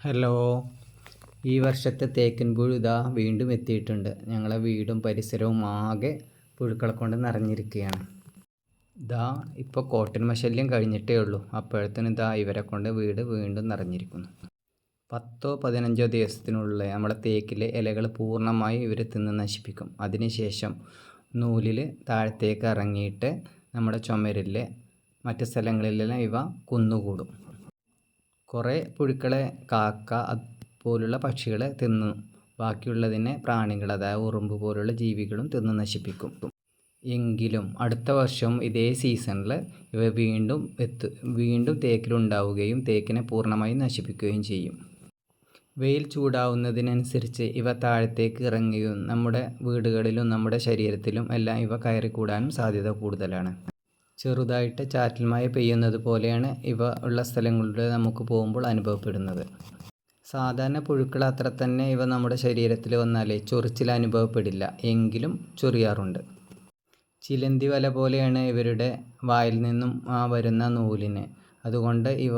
Hello. ഈ വർഷത്തെ തേക്കിൻ പുഴു ഇതാ വീണ്ടും എത്തിയിട്ടുണ്ട്. ഞങ്ങളെ വീടും പരിസരവും ആകെ പുഴുക്കളെ കൊണ്ട് നിറഞ്ഞിരിക്കുകയാണ്. ഇതാ ഇപ്പോൾ കോട്ടൻ മശല്യം കഴിഞ്ഞിട്ടേ ഉള്ളൂ. അപ്പോഴത്തേനും ഇതാ ഇവരെ കൊണ്ട് വീട് വീണ്ടും നിറഞ്ഞിരിക്കുന്നു. പത്തോ പതിനഞ്ചോ ദിവസത്തിനുള്ളിൽ നമ്മുടെ തേക്കിലെ ഇലകൾ പൂർണമായും ഇവർ തിന്ന് നശിപ്പിക്കും. അതിനുശേഷം നൂലിൽ താഴത്തേക്ക് ഇറങ്ങിയിട്ട് നമ്മുടെ ചുമരിലെ മറ്റ് സ്ഥലങ്ങളിലെല്ലാം ഇവ കുന്നുകൂടും. കുറേ പുഴുക്കളെ കാക്ക പോലുള്ള പക്ഷികളെ തിന്നു. ബാക്കിയുള്ളതിനെ പ്രാണികൾ അതായത് ഉറുമ്പ് പോലുള്ള ജീവികളും തിന്നു നശിപ്പിക്കും. എങ്കിലും അടുത്ത വർഷം ഇതേ സീസണിൽ ഇവ വീണ്ടും എത്തു വീണ്ടും തേക്കിലുണ്ടാവുകയും തേക്കിനെ പൂർണമായും നശിപ്പിക്കുകയും ചെയ്യും. വെയിൽ ചൂടാവുന്നതിനനുസരിച്ച് ഇവ താഴത്തേക്ക് ഇറങ്ങുകയും നമ്മുടെ വീടുകളിലും നമ്മുടെ ശരീരത്തിലും എല്ലാം ഇവ കയറിക്കൂടാനും സാധ്യത കൂടുതലാണ്. ചെറുതായിട്ട് ചാറ്റൽ മഴ പെയ്യുന്നത് പോലെയാണ് ഇവ ഉള്ള സ്ഥലങ്ങളിലൂടെ നമുക്ക് പോകുമ്പോൾ അനുഭവപ്പെടുന്നത്. സാധാരണ പുഴുക്കൾ അത്ര തന്നെ ഇവ നമ്മുടെ ശരീരത്തിൽ വന്നാലേ ചൊറിച്ചിൽ അനുഭവപ്പെടില്ല എങ്കിലും ചൊറിയാറുണ്ട്. ചിലന്തി വല പോലെയാണ് ഇവരുടെ വായിൽ നിന്നും ആ വരുന്ന നൂലിന്. അതുകൊണ്ട് ഇവ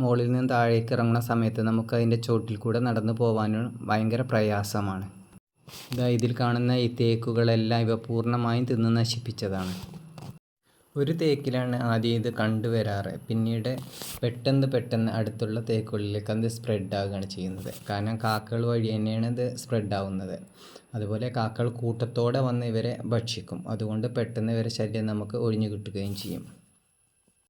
മുകളിൽ നിന്ന് താഴേക്ക് ഇറങ്ങുന്ന സമയത്ത് നമുക്ക് അതിന്റെ ചോട്ടിൽ കൂടെ നടന്നു പോകാനും ഭയങ്കര പ്രയാസമാണ്. ഇതാ ഇതിൽ കാണുന്ന ഈ തേക്കുകളെല്ലാം ഇവ പൂർണമായും തിന്ന് നശിപ്പിച്ചതാണ്. ഒരു തേക്കിലാണ് ആദ്യം ഇത് കണ്ടുവരാറ്. പിന്നീട് പെട്ടെന്ന് പെട്ടെന്ന് അടുത്തുള്ള തേക്കുകളിലേക്ക് അത് സ്പ്രെഡ് ആവുകയാണ് ചെയ്യുന്നത്. കാരണം കാക്കകൾ വഴി തന്നെയാണ് ഇത് സ്പ്രെഡ് ആവുന്നത് അതുപോലെ കാക്കകൾ കൂട്ടത്തോടെ വന്ന് ഇവരെ ഭക്ഷിക്കും. അതുകൊണ്ട് പെട്ടെന്ന് ഇവരെ ശല്യം നമുക്ക് ഒഴിഞ്ഞു കിട്ടുകയും ചെയ്യും.